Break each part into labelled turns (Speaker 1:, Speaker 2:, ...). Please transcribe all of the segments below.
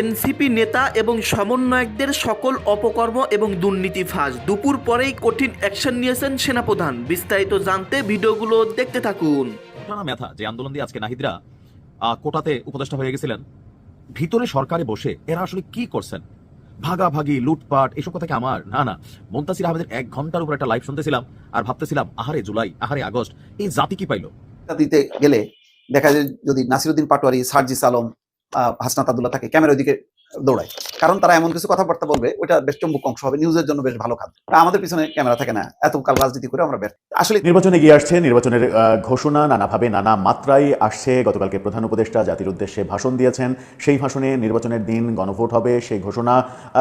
Speaker 1: NCP নেতা এবং সমন্বয়কদের সকল অপকর্ম এবং দুর্নীতি ফাঁস। দুপুর পরেই কঠিন অ্যাকশন নিয়েছেন সেনাপ্রধান। বিস্তারিত জানতে ভিডিওগুলো দেখতে থাকুন।
Speaker 2: ঘটনা মেথা যে আন্দোলন দিয়ে আজকে নাহিদরা আহ, কোটাতে উপদেষ্টা হয়ে গেছিলেন ভিতরে সরকারে বসে এরা আসলে কি করছেন? ভাগাভাগি লুটপাট এসব কথা কি আমার? না না। মন্তাসির আহমেদের এক ঘণ্টার উপর একটা লাইভ শুনতেছিলাম আর ভাবতেছিলাম আহারে জুলাই আহারে আগস্ট এই জাতি কি পাইলো?
Speaker 3: দিতে গেলে দেখা যায় যদি নাসিরুদ্দিন পাটোয়ারি সার্জিস আলম হাসনাত আবদুল্লাহ থাকে ক্যামেরার দিকে দৌড়ায়। কারণ তারা এমন কিছু কথাবার্তা বলবে ওটা বেশ চম্বুক অংশ হবে নিউজের জন্য বেশ ভালো খাদ্য। আমাদের পিছনে ক্যামেরা থাকে না এতকাল রাজনীতি করে আমরা ব্যর্থ। আসলে
Speaker 4: নির্বাচনে গিয়ে আসছে নির্বাচনের ঘোষণা নানাভাবে নানা মাত্রায় আসছে। গতকালকে প্রধান উপদেষ্টা জাতির উদ্দেশ্যে ভাষণ দিয়েছেন। সেই ভাষণে নির্বাচনের দিন গণভোট হবে সেই ঘোষণা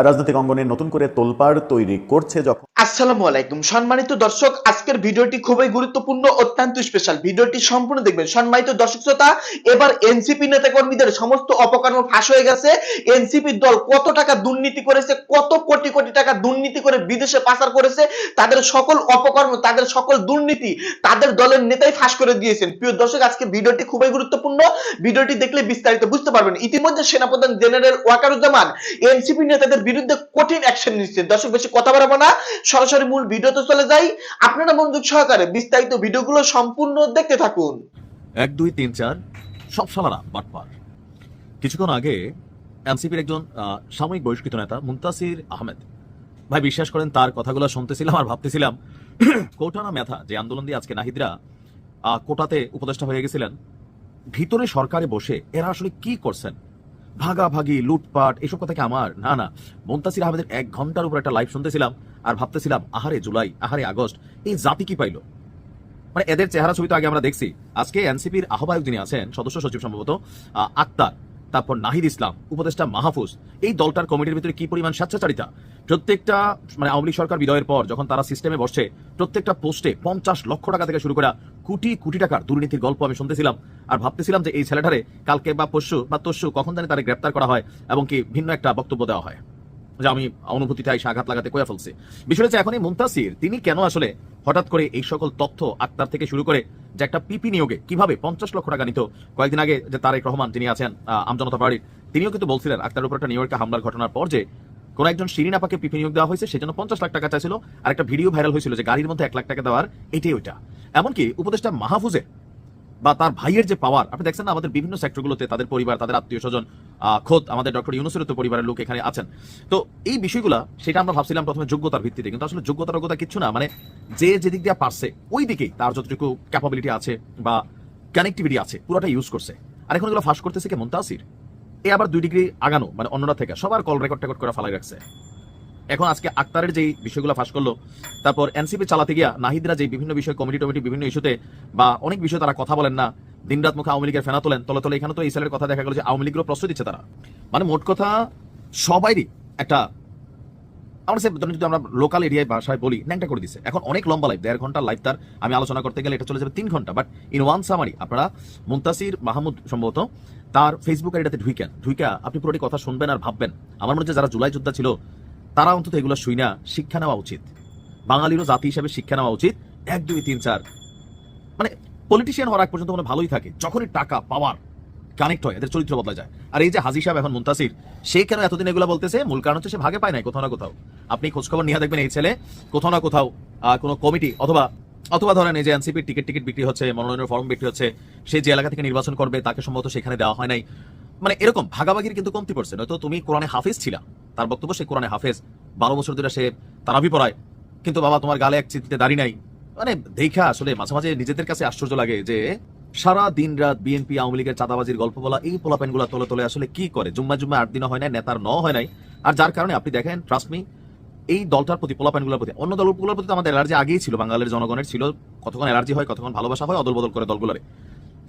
Speaker 4: রাজনৈতিক অঙ্গনে নতুন করে তোলপাড় তৈরি করছে যখন।
Speaker 5: আসসালামু আলাইকুম। সম্মানিত দর্শক আজকের ভিডিওটি খুবই গুরুত্বপূর্ণ অত্যন্ত স্পেশাল ভিডিওটি সম্পূর্ণ দেখবেন। সম্মানিত দর্শক শ্রোতা এবার এনসিপি নেতাকর্মীদের সমস্ত অপকর্ম ফাঁস হয়ে গেছে। এনসিপি দল কত টাকা দুর্নীতি করেছে, কত কোটি কোটি টাকা দুর্নীতি করে বিদেশে পাচার করেছে, তাদের সকল অপকর্ম, তাদের সকল দুর্নীতি তাদের দলের নেতাই ফাঁস করে দিয়েছেন। প্রিয় দর্শক, আজকে ভিডিওটি খুবই গুরুত্বপূর্ণ। ভিডিওটি দেখলে বিস্তারিত বুঝতে পারবেন। ইতিমধ্যে সেনাপ্রধান জেনারেল ওয়াকারুজ্জামান এনসিপি নেতাদের বিরুদ্ধে কঠিন অ্যাকশন নিচ্ছেন দর্শক, বেশি কথা বাড়াবো না। সরাসরি মূল ভিডিওতে চলে যাই। আপনারা মনোযোগ সহকারে বিস্তারিত ভিডিওগুলো সম্পূর্ণ দেখতে থাকুন।
Speaker 2: এক, দুই, তিন, চার, সব সালারা, বাটপার। কিছুক্ষণ আগে এনসিপির একজন সাময়িক বহিষ্কৃত নেতা মুন্তাসির আহমেদ। ভাই, বিশ্বাস করেন তার কথাগুলো শুনতেছিলাম আর ভাবতেছিলাম কোটানা মেথা যে আন্দোলন দিয়ে আজকে নাহিদরা কোটাতে উপদেষ্টা হয়ে গেছিলেন, ভিতরে সরকারে বসে এরা আসলে কি করছেন? ভাগাভাগি, লুটপাট, এসব কথা কি আমার? না না। মুন্তাসির আহমেদের এক ঘণ্টার উপর একটা লাইভ শুনতেছিলাম আর ভাবতেছিলাম, আহারে জুলাই, আহারে আগস্ট, এই জাতি কি পাইলো? মানে এদের চেহারা ছবি তো আগে আমরা দেখছি। আজকে এনসিপির আহ্বায়ক যিনি আছেন, সদস্য সচিব সম্ভবত আক্তার। তারপর নাহিদ ইসলাম, উপদেষ্টা মাহফুজ, এই দলটার কমিটির ভিতরে কি পরিমাণ স্বেচ্ছাচারিতা? প্রত্যেকটা মানে আওয়ামী সরকার বিদায়ের পর যখন তারা সিস্টেমে বসছে, প্রত্যেকটা পোস্টে পঞ্চাশ লক্ষ টাকা থেকে শুরু করে কোটি কোটি টাকার দুর্নীতির গল্প আমি শুনতেছিলাম আর ভাবতেছিলাম যে এই ছেলেটারে কালকে বা পরশু বা তরশু কখন জানি তারা গ্রেপ্তার করা হয় এবং কি ভিন্ন একটা বক্তব্য দেওয়া হয়। যে আমি অনুভূতিতে এসে আঘাত লাগাতে কয়ে ফেলছি। বিষয় হচ্ছে এখন এই তিনি কেন আসলে হঠাৎ করে এই সকল তথ্য আক্তার থেকে শুরু করে যে একটা পিপি নিয়োগে কীভাবে পঞ্চাশ লক্ষ টাকা নিত। কয়েকদিন আগে যে তারেক রহমান যিনি আছেন আমজনতা পার্টির, তিনিও কিন্তু বলছিলেন আক্তার উপর একটা নিউইয়র্কে হামলার ঘটনার পর যে কোন একজন শিরিন আপাকে পিপি নিয়োগ দেওয়া হয়েছে, সেজন্য পঞ্চাশ লাখ টাকা চাইছিল। আর একটা ভিডিও ভাইরাল হয়েছিল যে গাড়ির মধ্যে এক লাখ টাকা দেওয়ার, এটাই ওইটা। এমনকি উপদেষ্টা মাহফুজের বা তার ভাইয়ের যে পাওয়ার, আপনি দেখছেন না আমাদের বিভিন্ন সেক্টরগুলোতে তাদের পরিবার, তাদের আত্মীয় স্বজন খোদ আমাদের ডক্টর ইউনুসের তো পরিবারের লোক এখানে আছেন। তো এই বিষয়গুলা সেটা আমরা ভাবছিলাম প্রথমে যোগ্যতার ভিত্তিতে, কিন্তু আসলে যোগ্যতা যোগ্যতা কিচ্ছু না। মানে যে যেদিক দিয়ে পারছে ওই দিকেই তার যতটুকু ক্যাপাবিলিটি আছে বা কানেক্টিভিটি আছে, পুরোটা ইউজ করছে। আর এখন এগুলো ফাঁস করতেছে কে? মুন্তাসির। এ আবার দুই ডিগ্রি আগানো মানে অন্যরা থেকে। সবার কল রেকর্ড টেকর্ড করে ফালাই রাখছে। এখন আজকে আক্তারের যেই বিষয়গুলো ফাঁস করল, তারপর এনসিপি চালাতে গিয়া নাহিদরা যে বিভিন্ন বিষয়, কমিটি টমিটি বিভিন্ন ইস্যুতে বা অনেক বিষয়ে তারা কথা বলেন না দিনরাত মুখে আওয়ামী লীগের ফেনা তোলেন, তলে তলে এখানে তো এই সালের কথা দেখা গেল যে আওয়ামী লীগেরও প্রশ্রয় দিচ্ছে তারা। মানে মোট কথা, সবাইরই একটা, আমরা সে যদি আমরা লোকাল এরিয়ায় ভাষায় বলি, ন্যাংটা করে দিচ্ছে এখন অনেক লম্বা লাইফ দেড় ঘণ্টা লাইফ তার। আমি আলোচনা করতে গেলে এটা চলে যাবে তিন ঘণ্টা বাট ইন ওয়ান সামারি আপনারা মুন্তাসির, মাহমুদ সম্ভবত, তার ফেসবুক আইডিটাতে ঢুইকেন। ঢুইকা আপনি পুরোটি কথা শুনবেন আর ভাববেন। আমার মনে হচ্ছে যারা জুলাই যোদ্ধা ছিল, তারা অন্তত এগুলো শুই না। শিক্ষা নেওয়া উচিত। বাঙালিরও জাতি হিসেবে শিক্ষা নেওয়া উচিত। এক, দুই, তিন, চার। মানে পলিটিশিয়ান হওয়ার আগ পর্যন্ত মানে ভালোই থাকে। যখনই টাকা পাওয়ার কানেক্ট হয়, এদের চরিত্র বদলা যায়। আর এই যে হাজি সাহেব এখন মুন্তাসির, সে কেন এতদিন এগুলো বলতেছে? মূল কারণ হচ্ছে সে ভাগে পায় নাই কোথাও না কোথাও। আপনি খোঁজখবর নিয়ে দেখবেন এই ছেলে কোথাও না কোথাও কোনো কমিটি অথবা অথবা ধরেন এই যে এনসিপির টিকিট টিকিট বিক্রি হচ্ছে, মনোনয়নের ফর্ম বিক্রি হচ্ছে, সে যে এলাকা থেকে নির্বাচন করবে, তাকে সম্ভবত সেখানে দেওয়া হয় নাই। মানে এরকম ভাগাভাগির কিন্তু কমতি পড়ছে। নয়তো তুমি কোরআনে হাফেজ ছিলা, তার বক্তব্য সে কোরআনে হাফেজ। বারো বছর ধরে সে তারাবি পড়ায়। কিন্তু বাবা, তোমার গালে এক চিঠিতে দাড়ি নাই। মানে দেখা, আসলে মাঝে মাঝে নিজেদের কাছে আশ্চর্য লাগে যে সারা দিন রাত বিএনপি, আওয়ামী লীগের চাঁদাবাজির গল্প বলা, এই পোলাপেনগুলা তলে তলে আসলে কি করে? জুম্মা জুম্মা আট দিনও হয় নাই, নেতার ন হয় নাই। আর যার কারণে আপনি দেখেন ট্রাস্টমি এই দলটার প্রতি, পোলাপেনগুলোর প্রতি, অন্য দলগুলোর প্রতি আমাদের অ্যালার্জি আগেই ছিল, বাঙালির জনগণের ছিল, কতক্ষণ অ্যালার্জি হয়, কতক্ষণ ভালোবাসা হয়, অদল বদল করে দলগুলোরে।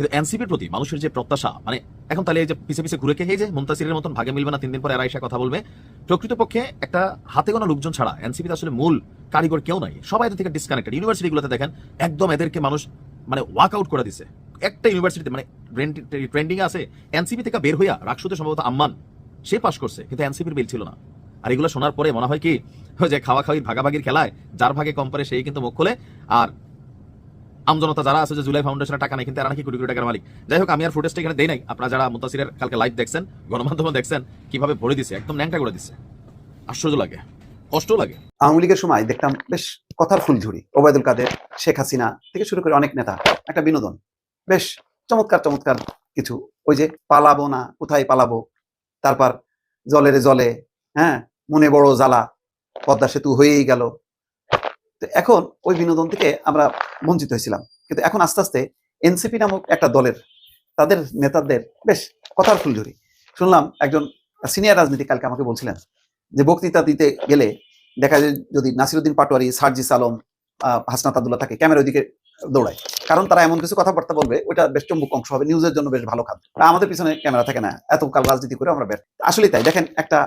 Speaker 2: কিন্তু এনসিপির প্রতি মানুষের যে প্রত্যাশা মানে এখন তাহলে যে পিছে পিছে ঘুরে খেয়ে যে মুন্তাসিরের মতন ভাগে মিলবে না, তিন দিন পরে এরা এসে কথা বলবে। প্রকৃতপক্ষে একটা হাতে গোনা লোকজন ছাড়া এনসিপিতে আসলে মূল কারিগর কেউ নাই। সবাই এদের থেকে ডিসকানেক্টেড ইউনিভার্সিটিগুলোতে দেখেন, একদম এদেরকে মানুষ মানে ওয়াক আউট করে দিছে। একটা ইউনিভার্সিটিতে মানে ট্রেন্ডিং আছে, এনসিপি থেকে বের হইয়া রাকসুতে সম্ভবত আম্মান, সে পাশ করছে, কিন্তু এনসিপির বিল ছিল না। আর এগুলো শোনার পরে মনে হয় কি, যে খাওয়া খাওয়ির ভাগাভাগির খেলায়, যার ভাগে কম পারে সেই কিন্তু মুখ খোলে। আর আমজনতা যারা আছে যে জুলাই ফাউন্ডেশনের টাকা নেই, কিন্তু এরা নাকি কোটি কোটি টাকার মালিক। যাই হোক, আমি আর ফুটেজটা এখানে দেই নাই। আপনারা যারা মুতাসিরের কালকে লাইভ দেখছেন গণমাধ্যমে দেখছেন, কীভাবে ভরে দিছে, একদম ন্যাংটা করে দিছে। আশ্চর্য লাগে কষ্ট লাগে।
Speaker 3: আওয়ামী লীগের সময় দেখতাম বেশ কথার ফুলঝুরি, ওবায়দুল কাদের, শেখ হাসিনা থেকে শুরু করে অনেক নেতা, একটা বিনোদন। বেশ চমৎকার চমৎকার কিছু। ওই যে পালাবো না, কোথায় পালাবো? তারপর জলের জলে হ্যাঁ মনে বড় জ্বালা, পদ্মা সেতু হয়েই গেল। তো এখন ওই বিনোদন থেকে আমরা বঞ্চিত হয়েছিলাম। কিন্তু এখন আস্তে আস্তে এনসিপি নামক একটা দলের, তাদের নেতাদের বেশ কথার ফুলঝুরি। শুনলাম একজন সিনিয়র রাজনীতি কালকে আমাকে বলছিলেন যে বক্তৃতা দিতে গেলে দেখা যায় যদি নাসিরুদ্দিন পাটোয়ারি, সার্জিস আলম হাসনাত আবদুল্লাহ থাকে ক্যামেরা ওইদিকে দৌড়ায়। কারণ তারা এমন কিছু কথাবার্তা বলবে ওটা বেশ চম্বুক অংশ হবে নিউজের জন্য বেশ ভালো খাদ্য। আমাদের পিছনে ক্যামেরা থাকে না, এতকাল রাজনীতি করে আমরা বের আসলেই তাই। দেখেন একটা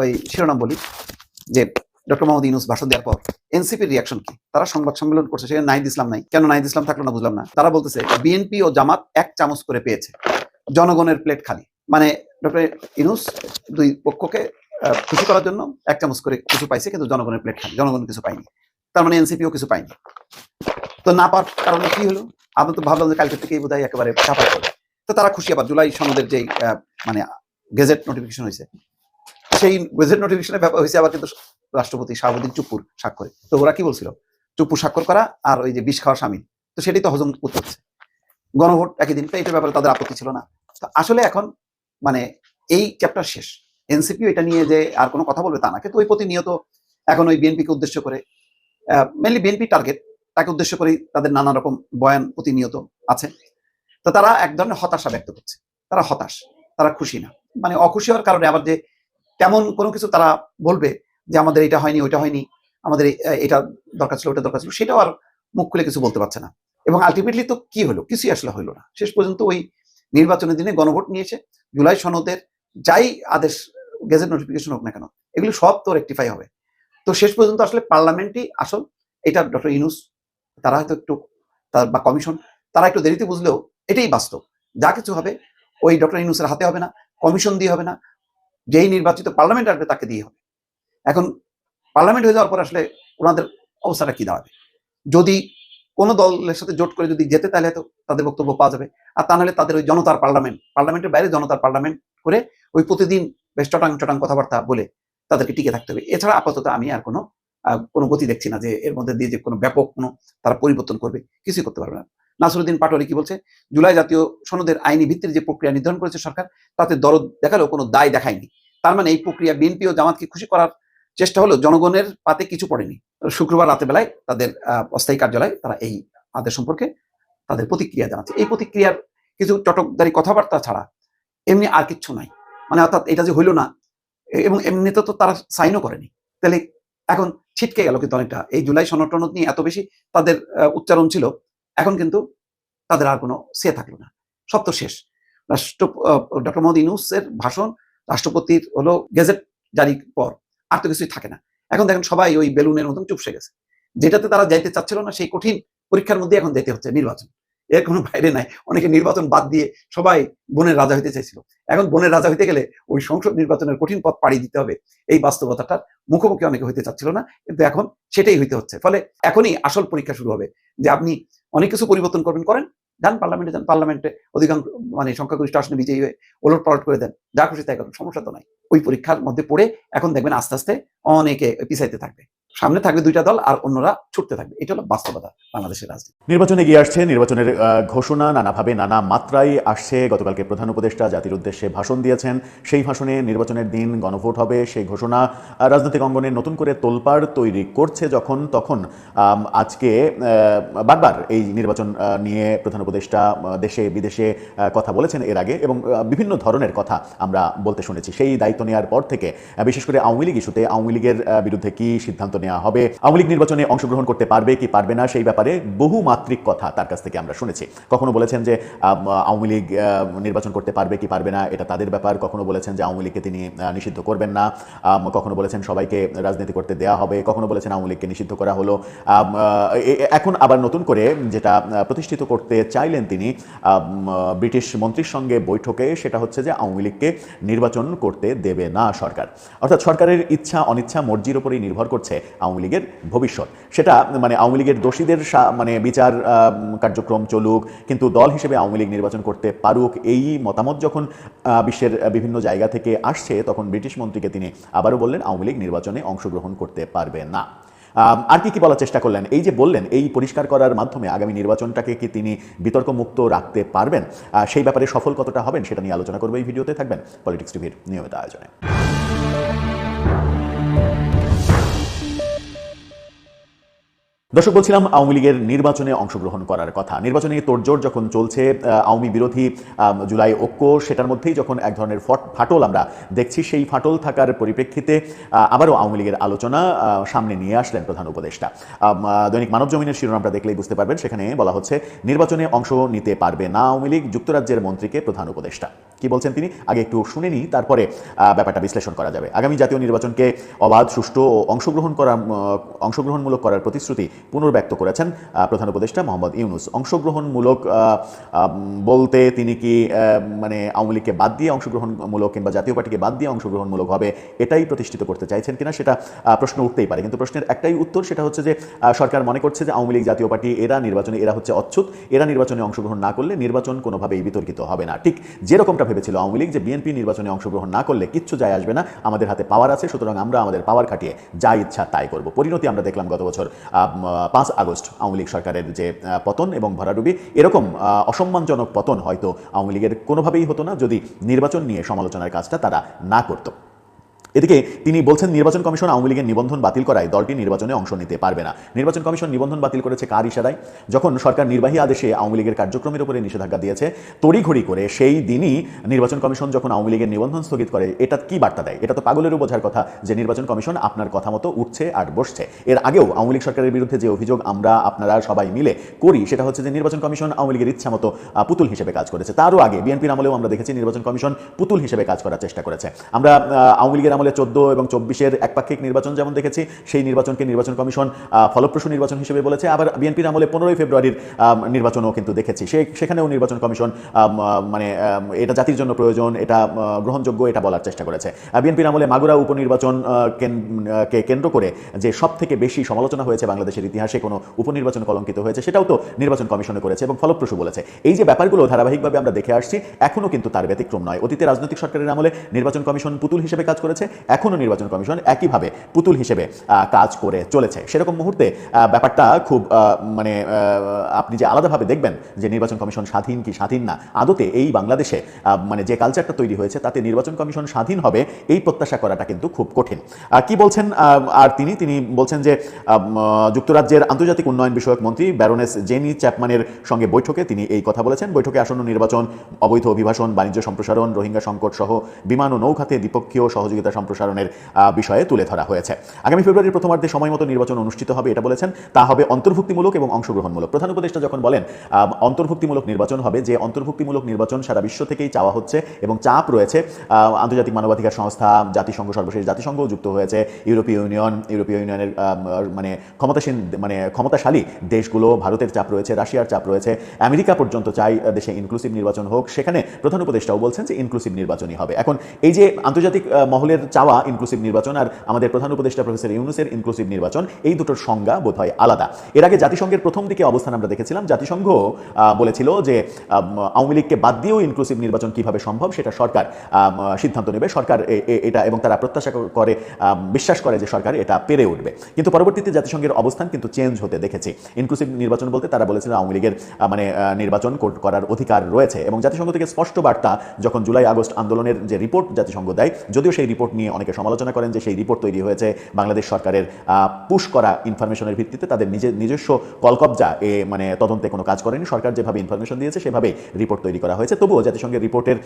Speaker 3: ওই শিরোনাম বলি যে ডক্টর মোহাম্মদ ইউনুস ভাষণ দেওয়ার পর এনসিপির রিয়াকশন কি? তারা সংবাদ সম্মেলন করছে, সেখানে নাহিদ ইসলাম নাই। কেন নাহিদ ইসলাম থাকল না বুঝলাম না। তারা বলতেছে, বিএনপি ও জামাত এক চামচ করে পেয়েছে। জনগণের প্লেট খালি। মানে ডক্টর ইউনুস দুই পক্ষকে খুশি করার জন্য এক চামচ করে কিছু পাইছে, কিন্তু জনগণের প্লেট খালি। জনগণ কিছু পায়নি। তার মানে এনসিপিও কিছু পায়নি। তো না পাওয়ার কারণে কি হলো? আমি তো ভাবলাম যে কালকে থেকেই বোধহয় একেবারে চাপা তো তারা খুশি আবার। জুলাই সনদের যেই মানে গেজেট নোটিফিকেশন হয়েছে সেই গেজেট নোটিফিকেশনের ব্যাপার হয়েছে আবার কিন্তু রাষ্ট্রপতি শাহাবুদ্দিন চুপুর স্বাক্ষরে। তো ওরা কি বলছিল? চুপুর স্বাক্ষর করা আর ওই যে বিষ খাওয়া সামিল তো সেটাই তো হজম করতে হচ্ছে। গণভোট একই দিন, তো এইটার ব্যাপারে তাদের আপত্তি ছিল না। তো আসলে এখন মানে এই চ্যাপ্টার শেষ। এনসিপিও এটা নিয়ে যে আর কোনো কথা বলবে তা না। কিন্তু ওই প্রতিনিয়ত এখন ওই বিএনপিকে উদ্দেশ্য করে মেনলি বিএনপি টার্গেট তাকে উদ্দেশ্য করেই তাদের নানা রকম বয়ান প্রতিনিয়ত আছে। তো তারা এক ধরনের হতাশা ব্যক্ত করছে। তারা হতাশ, তারা খুশি না। মানে অখুশি হওয়ার কারণে আবার যে তেমন কোনো কিছু তারা বলবে যে আমাদের এটা হয়নি, ওইটা হয়নি, আমাদের এটা দরকার ছিল ওটা দরকার ছিল, সেটাও আর মুখ খুলে কিছু বলতে পারছে না। এবং আলটিমেটলি তো কি হলো? কিছুই আসলে হইল না। শেষ পর্যন্ত ওই নির্বাচনের দিনে গণভোট নিয়েছে, জুলাই সনদের যাই আদেশ গেজেট নোটিফিকেশন হোক না কেন, এগুলো সব তো রেকটিফাই হবে। তো শেষ পর্যন্ত আসলে পার্লামেন্টই আসল, এটা ডক্টর ইনুস তারা হয়তো একটু, তার বা কমিশন তারা একটু দেরিতে বুঝলেও এটাই বাস্তব। যা কিছু হবে, ওই ডক্টর ইনুসের হাতে হবে না কমিশন দিয়ে হবে না যেই নির্বাচিত পার্লামেন্ট আসবে তাকে দিয়ে হবে। এখন পার্লামেন্ট হয়ে যাওয়ার পর আসলে ওনাদের অবস্থাটা কি দাঁড়াবে? যদি কোনো দলের সাথে জোট করে যদি যেতে তাহলে তো তাদের বক্তব্য পাওয়া যাবে। আর তা নাহলে তাদের ওই জনতার পার্লামেন্ট, পার্লামেন্টের বাইরে জনতার পার্লামেন্ট করে ওই প্রতিদিন বেশ চটাং চটাং কথাবার্তা বলে তাদেরকে টিকে থাকতে হবে। এছাড়া আপাতত আমি আর কোনো কোনো গতি দেখছি না যে এর মধ্যে দিয়ে যে কোনো ব্যাপক কোনো তারা পরিবর্তন করবে, কিছুই করতে পারবে না। নাসরুদ্দিন পাটোয়ারি কি বলছে? জুলাই জাতীয় সনদের আইনি ভিত্তির যে প্রক্রিয়া নির্ধারণ করেছে সরকার, তাতে দরদ দেখালেও কোনো দায় দেখায়নি। তার মানে এই প্রক্রিয়া বিএনপি ও জামাতকে খুশি করার চেষ্টা হলো জনগণের পাতে কিছু পড়েনি। শুক্রবার রাতে বেলায় তাদের অস্থায়ী কার্যালয় তারা এই আদেশ সম্পর্কে তাদের প্রতিক্রিয়া জানাচ্ছে। এই প্রতিক্রিয়ার কিছু চটকদারি কথাবার্তা ছাড়া এমনি আর কিচ্ছু নাই। মানে অর্থাৎ এটা যে হইল না এবং এমনিতে তো তারা সাইনও করেনি। তাহলে এখন ছিটকে গেল কিন্তু অনেকটা। এই জুলাই সনদ টনদ নিয়ে এত বেশি তাদের উচ্চারণ ছিল এখন কিন্তু তাদের আর কোনো সে থাকল না। সব তো শেষ। রাষ্ট্র ডক্টর মোহাম্মদ নুসের ভাষণ রাষ্ট্রপতির হলো গেজেট জারি পর। আর তো কিছুই থাকে না। এখন দেখেন সবাই ওই বেলুনের মতন চুপসে গেছে। যেটাতে তারা যাইতে চাচ্ছিল না, সেই কঠিন পরীক্ষার মধ্যে এখন যেতে হচ্ছে নির্বাচন। এর কোনো বাইরে নাই। অনেকে নির্বাচন বাদ দিয়ে সবাই বনের রাজা হইতে চাইছিল। এখন বনের রাজা হইতে গেলে ওই সংসদ নির্বাচনের কঠিন পথ পাড়ি দিতে হবে। এই বাস্তবতাটার মুখোমুখি অনেকে হইতে চাচ্ছিল না, কিন্তু এখন সেটাই হইতে হচ্ছে। ফলে এখনই আসল পরীক্ষা শুরু হবে যে আপনি অনেক কিছু পরিবর্তন করবেন, করেন, যান পার্লামেন্টে যান পার্লামেন্টে, অধিকাংশ মানে সংখ্যাগরিষ্ঠ আসনে বিজয়ী হয়ে ওলট পালট করে দেন। যা খুশি তাই করুন, সমস্যা তো নাই। ওই পরীক্ষার মধ্যে পড়ে এখন দেখবেন আস্তে আস্তে অনেকে পিছাইতে থাকবে। সামনে থাকবে দুইটা দল আর অন্যরা ছুটতে থাকবে। এটা হলো বাস্তবতা বাংলাদেশের রাজনীতি।
Speaker 4: নির্বাচনে গিয়ে আসছে নির্বাচনের ঘোষণা। নানাভাবে নানা মাত্রায় আসছে। গতকালকে প্রধান উপদেষ্টা জাতির উদ্দেশ্যে ভাষণ দিয়েছেন। সেই ভাষণে নির্বাচনের দিন গণভোট হবে। সেই ঘোষণা রাজনৈতিক অঙ্গনে নতুন করে তোলপাড় তৈরি করছে যখন তখন আজকে বারবার এই নির্বাচন নিয়ে প্রধান উপদেষ্টা দেশে বিদেশে কথা বলেছেন এর আগে এবং বিভিন্ন ধরনের কথা আমরা বলতে শুনেছি। সেই দায়িত্ব নেওয়ার পর থেকে বিশেষ করে আওয়ামী লীগ ইস্যুতে আওয়ামী লীগের বিরুদ্ধে কী সিদ্ধান্ত নেওয়া হবে। আওয়ামী লীগ নির্বাচনে অংশগ্রহণ করতে পারবে কি পারবে না সেই ব্যাপারে বহু মাত্রিক কথা তার কাছ থেকে আমরা শুনেছি। কখনো বলেছেন যে আওয়ামী লীগ নির্বাচন করতে পারবে কি পারবে না, এটা তাদের ব্যাপার। কখনো বলেছেন যে, আওয়ামী লীগকে তিনি নিষিদ্ধ করবেন না। কখনো বলেছেন সবাইকে রাজনীতি করতে দেয়া হবে। কখনো বলেছেন আওয়ামী লীগকে নিষিদ্ধ করা হলো। এখন আবার নতুন করে যেটা প্রতিষ্ঠিত করতে চাইলেন তিনি ব্রিটিশ মন্ত্রীর সঙ্গে বৈঠকে সেটা হচ্ছে যে, আওয়ামী লীগকে নির্বাচন করতে দেবে না সরকার। অর্থাৎ সরকারের ইচ্ছা অনিচ্ছা মর্জির উপরেই নির্ভর করছে আওয়ামী লীগের ভবিষ্যৎ। সেটা মানে আওয়ামী লীগের দোষীদের মানে বিচার কার্যক্রম চলুক, কিন্তু দল হিসেবে আওয়ামী লীগ নির্বাচন করতে পারুক, এই মতামত যখন বিশ্বের বিভিন্ন জায়গা থেকে আসছে, তখন ব্রিটিশ মন্ত্রীকে তিনি আবারও বললেন, আওয়ামী লীগ নির্বাচনে অংশগ্রহণ করতে পারবে না। আর কি কি বলার চেষ্টা করলেন? এই যে বললেন, এই পরিষ্কার করার মাধ্যমে আগামী নির্বাচনটাকে কি তিনি বিতর্ক মুক্ত রাখতে পারবেন? সেই ব্যাপারে সফল কতটা হবেন, সেটা নিয়ে আলোচনা করব এই ভিডিওতে, থাকবেন পলিটিক্স টিভির নিয়মিত আয়োজনে। দর্শক, বলছিলাম আওয়ামী লীগের নির্বাচনে অংশগ্রহণ করার কথা। নির্বাচনে তোড়জোড় যখন চলছে আওয়ামী বিরোধী জুলাই ঐক্য, সেটার মধ্যেই যখন এক ধরনের ফট- ফাটল আমরা দেখছি, সেই ফাটল থাকার পরিপ্রেক্ষিতে আবারও আওয়ামী লীগের আলোচনা সামনে নিয়ে আসলেন প্রধান উপদেষ্টা। দৈনিক মানব জমিনের শিরোনামটা দেখলেই বুঝতে পারবেন, সেখানে বলা হচ্ছে, নির্বাচনে অংশ নিতে পারবে না আওয়ামী লীগ, যুক্তরাজ্যের মন্ত্রীকে প্রধান উপদেষ্টা। কি বলছেন তিনি? আগে একটু শুনে নিই, তারপরে ব্যাপারটা বিশ্লেষণ করা যাবে। আগামী জাতীয় নির্বাচনকে অবাধ, সুষ্ঠু ও অংশগ্রহণ করা অংশগ্রহণমূলক করার প্রতিশ্রুতি পুনর্ব্যক্ত করেছেন প্রধান উপদেষ্টা মোহাম্মদ ইউনুস। অংশগ্রহণমূলক বলতে তিনি কি মানে আওয়ামী লীগকে বাদ দিয়ে অংশগ্রহণমূলক কিংবা জাতীয় পার্টিকে বাদ দিয়ে অংশগ্রহণমূলক হবে, এটাই প্রতিষ্ঠিত করতে চাইছেন কিনা সেটা প্রশ্ন উঠতেই পারে। কিন্তু প্রশ্নের একটাই উত্তর সেটা হচ্ছে যে সরকার মনে করছে যে আওয়ামী লীগ, জাতীয় পার্টি, এরা নির্বাচনে, এরা হচ্ছে অচ্ছুত এরা নির্বাচনে অংশগ্রহণ না করলে নির্বাচন কোনোভাবেই বিতর্কিত হবে না। ঠিক যেরকমটা ভেবেছিল আওয়ামী লীগ যে বিএনপি নির্বাচনে অংশগ্রহণ না করলে কিচ্ছু যায় আসবে না, আমাদের হাতে পাওয়ার আছে, সুতরাং আমরা আমাদের পাওয়ার খাটিয়ে যা ইচ্ছা তাই করব। পরিণতি আমরা দেখলাম গত বছর পাঁচ আগস্ট আওয়ামী লীগ সরকারের যে পতন এবং ভরাডুবি, এরকম অসম্মানজনক পতন হয়তো আওয়ামী লীগের কোনোভাবেই হতো না যদি নির্বাচন নিয়ে সমালোচনার কাজটা তারা না করতো। এদিকে তিনি বলছেন, নির্বাচন কমিশন আওয়ামী লীগের নিবন্ধন বাতিল করায় দলটি নির্বাচনে অংশ নিতে পারবে না। নির্বাচন কমিশন নিবন্ধন বাতিল করেছে কার ইশারায়? যখন সরকার নির্বাহী আদেশে আওয়ামী লীগের কার্যক্রমের উপরে নিষেধাজ্ঞা দিয়েছে, তড়িঘড়ি করে সেই দিনই নির্বাচন কমিশন যখন আওয়ামী লীগের নিবন্ধন স্থগিত করে, এটা কি বার্তা দেয়? এটা তো পাগলেরও বোঝার কথা যে নির্বাচন কমিশন আপনার কথা মতো উঠছে আর বসছে। এর আগেও আওয়ামী লীগ সরকারের বিরুদ্ধে যে অভিযোগ আমরা, আপনারা সবাই মিলে করি, সেটা হচ্ছে যে নির্বাচন কমিশন আওয়ামী লীগের ইচ্ছা মতো পুতুল হিসেবে কাজ করেছে। তারও আগে বিএনপির আমলেও আমরা দেখেছি নির্বাচন কমিশন পুতুল হিসেবে কাজ করার চেষ্টা করেছে। আমরা আওয়ামী লীগের আমলে চোদ্দ এবং চব্বিশের একপাক্ষিক নির্বাচন যেমন দেখেছি, সেই নির্বাচনকে নির্বাচন কমিশন ফলপ্রসূ নির্বাচন হিসেবে বলেছে। আবার বিএনপির আমলে পনেরোই ফেব্রুয়ারির নির্বাচনও কিন্তু দেখেছি। সে, সেখানেও নির্বাচন কমিশন মানে এটা জাতির জন্য প্রয়োজন, এটা গ্রহণযোগ্য, এটা বলার চেষ্টা করেছে। বিএনপির আমলে মাগুরা উপনির্বাচন কে কেন্দ্র করে যে সব থেকে বেশি সমালোচনা হয়েছে বাংলাদেশের ইতিহাসে কোনো উপনির্বাচন কলঙ্কিত হয়েছে, সেটাও তো নির্বাচন কমিশনে করেছে এবং ফলপ্রসূ বলেছে। এই যে ব্যাপারগুলো ধারাবাহিকভাবে আমরা দেখে আসছি এখনও কিন্তু তার ব্যতিক্রম নয়। অতীতে রাজনৈতিক সরকারের আমলে নির্বাচন কমিশন পুতুল হিসেবে কাজ করেছে এখনও নির্বাচন কমিশন একইভাবে পুতুল হিসেবে কাজ করে চলেছে। সেরকম মুহূর্তে ব্যাপারটা খুব মানে আপনি যে আলাদাভাবে দেখবেন যে নির্বাচন কমিশন স্বাধীন কি স্বাধীন না, আদতে এই বাংলাদেশে মানে যে কালচারটা তৈরি হয়েছে, তাতে নির্বাচন কমিশন স্বাধীন হবে, এই প্রত্যাশা করাটা কিন্তু খুব কঠিন। কি বলছেন আর তিনি? তিনি বলছেন যে যুক্তরাজ্যের আন্তর্জাতিক উন্নয়ন বিষয়ক মন্ত্রী ব্যারোনেস জেনি চ্যাপম্যানের সঙ্গে বৈঠকে তিনি এই কথা বলেছেন। বৈঠকে আসন্ন নির্বাচন, অবৈধ অভিবাসন, বাণিজ্য সম্প্রসারণ, রোহিঙ্গা সংকট সহ বিমান ও নৌখাতে দ্বিপক্ষীয় সহযোগিতা সম্প্রসারণের বিষয়ে তুলে ধরা হয়েছে। আগামী ফেব্রুয়ারির প্রথমার্ধে সময় মতো নির্বাচন অনুষ্ঠিত হবে, এটা বলেছেন। তা হবে অন্তর্ভুক্তিমূলক এবং অংশগ্রহণমূলক। প্রধান উপদেষ্টা যখন বলেন অন্তর্ভুক্তিমূলক নির্বাচন হবে, যে অন্তর্ভুক্তিমূলক নির্বাচন সারা বিশ্ব থেকেই চাওয়া হচ্ছে এবং চাপ রয়েছে আন্তর্জাতিক মানবাধিকার সংস্থা, জাতিসংঘ সর্বশেষ জাতিসংঘও যুক্ত হয়েছে, ইউরোপীয় ইউনিয়ন, ইউরোপীয় ইউনিয়নের মানে ক্ষমতাসীন মানে ক্ষমতাশালী দেশগুলো, ভারতের চাপ রয়েছে, রাশিয়ার চাপ রয়েছে, আমেরিকা পর্যন্ত চাই দেশে ইনক্লুসিভ নির্বাচন হোক। সেখানে প্রধান উপদেষ্টাও বলছেন যে ইনক্লুসিভ নির্বাচনই হবে। এখন এই যে আন্তর্জাতিক মহলের চাওয়া ইনক্লুসিভ নির্বাচন আর আমাদের প্রধান উপদেষ্টা প্রফেসর ইউনুসের ইনক্লুসিভ নির্বাচন, এই দুটোর সংজ্ঞা বোধহয় আলাদা। এর আগে জাতিসংঘের প্রথম দিকে অবস্থান আমরা দেখেছিলাম। জাতিসংঘ বলেছিল যে আওয়ামী লীগকে বাদ দিয়েও ইনক্লুসিভ নির্বাচন কীভাবে সম্ভব সেটা সরকার সিদ্ধান্ত নেবে। সরকার এটা এবং তারা প্রত্যাশা করে বিশ্বাস করে যে সরকার এটা পেরে উঠবে। কিন্তু পরবর্তীতে জাতিসংঘের অবস্থান কিন্তু চেঞ্জ হতে দেখেছি। ইনক্লুসিভ নির্বাচন বলতে তারা বলেছিল আওয়ামী লীগের মানে নির্বাচন কর- করার অধিকার রয়েছে। এবং জাতিসংঘ থেকে স্পষ্ট বার্তা যখন জুলাই আগস্ট আন্দোলনের যে রিপোর্ট জাতিসংঘ দেয়, যদিও সেই রিপোর্ট নিয়ে অনেকে সমালোচনা করেন যে সেই রিপোর্ট তৈরি হয়েছে বাংলাদেশ সরকারের পুশ করা ইনফরমেশনের ভিত্তিতে তাদের নিজের নিজস্ব কলকবজা, এ মানে তদন্তে কোনো কাজ করেনি। সরকার যেভাবে ইনফরমেশন দিয়েছে সেভাবে রিপোর্ট তৈরি করা হয়েছে। তবুও জাতিসংঘের রিপোর্টের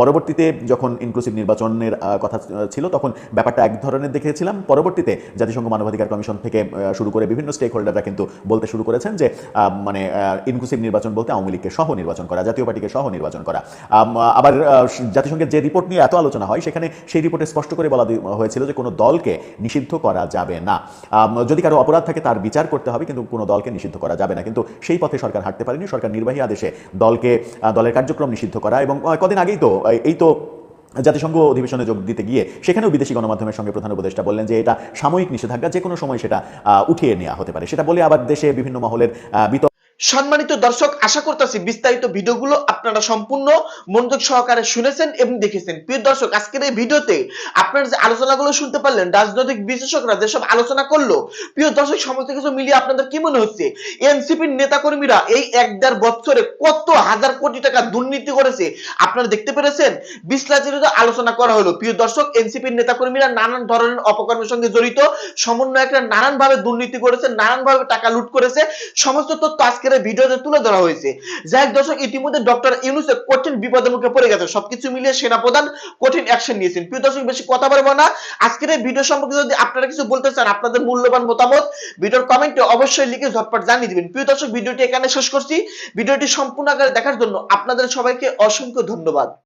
Speaker 4: পরবর্তীতে যখন ইনক্লুসিভ নির্বাচনের কথা ছিল তখন ব্যাপারটা এক ধরনের দেখেছিলাম। পরবর্তীতে জাতিসংঘ মানবাধিকার কমিশন থেকে শুরু করে বিভিন্ন স্টেক হোল্ডাররা কিন্তু বলতে শুরু করেছেন যে মানে ইনক্লুসিভ নির্বাচন বলতে আওয়ামী লীগকে সহ নির্বাচন করা, জাতীয় পার্টিকে সহ নির্বাচন করা। আবার জাতিসংঘের যে রিপোর্ট নিয়ে এত আলোচনা হয়, সেখানে সেই রিপোর্টে স্পষ্ট করে বলা হয়েছিল যে কোনো দলকে নিষিদ্ধ করা যাবে না। যদি কারও অপরাধ থাকে তার বিচার করতে হবে, কিন্তু কোনো দলকে নিষিদ্ধ করা যাবে না। কিন্তু সেই পথে সরকার হাঁটতে পারেনি। সরকার নির্বাহী আদেশে দলকে দলের কার্যক্রম নিষিদ্ধ করা এবং কদিন আগেই তো এই- তো জাতিসংঘ অধিবেশনে যোগ দিতে গিয়ে সেখানেও বিদেশি গণমাধ্যমের সঙ্গে প্রধান উপদেষ্টা বললেন যে এটা সাময়িক নিষেধাজ্ঞা যে কোনো সময় সেটা উঠিয়ে নেওয়া হতে পারে। সেটা বলে আবার দেশে বিভিন্ন মহলের বিতর্ক
Speaker 5: সম্মানিত দর্শক, আশা করতেছি বিস্তারিত ভিডিওগুলো আপনারা সম্পূর্ণ মনোযোগ সহকারে শুনেছেন এবং দেখেছেন। প্রিয় দর্শক, আজকের এই ভিডিওতে আপনারা যে আলোচনাগুলো শুনতে পারলেন, রাজনৈতিক বিশেষজ্ঞরা যেসব আলোচনা করল, প্রিয় দর্শক, সমস্ত কিছু মিলিয়ে আপনাদের কি মনে হচ্ছে? এনসিপির নেতাকর্মীরা এই এক দেড় বছরে কত হাজার কোটি টাকা দুর্নীতি করেছে, আপনারা দেখতে পেরেছেন? বিশ্লেষিত আলোচনা করা হলো। প্রিয় দর্শক, এনসিপির নেতাকর্মীরা নানান ধরনের অপকর্মের সঙ্গে জড়িত, সমন্বয়করা নানান ভাবে দুর্নীতি করেছে নানান ভাবে টাকা লুট করেছে, সমস্ত তথ্য আজকের এই ভিডিওতে তুলে ধরা হয়েছে। যাই দর্শক, ইতিমধ্যে ডক্টর ইউনুসের কঠিন বিপদের মুখে পড়ে গেছে। সবকিছু মিলিয়ে সেনাপ্রধান কঠিন অ্যাকশন নিয়েছেন। প্রিয় দর্শক, বেশি কথা বলব না। আজকের এই ভিডিও সম্পর্কে যদি আপনারা কিছু বলতে চান, আপনাদের মূল্যবান মতামত, ভিডিওর কমেন্টে অবশ্যই লিখে ঝটপট জানিয়ে দিবেন। প্রিয় দর্শক ভিডিওটি এখানে শেষ করছি। ভিডিওটি সম্পূর্ণ আকারে দেখার জন্য আপনাদের সবাইকে অসংখ্য ধন্যবাদ।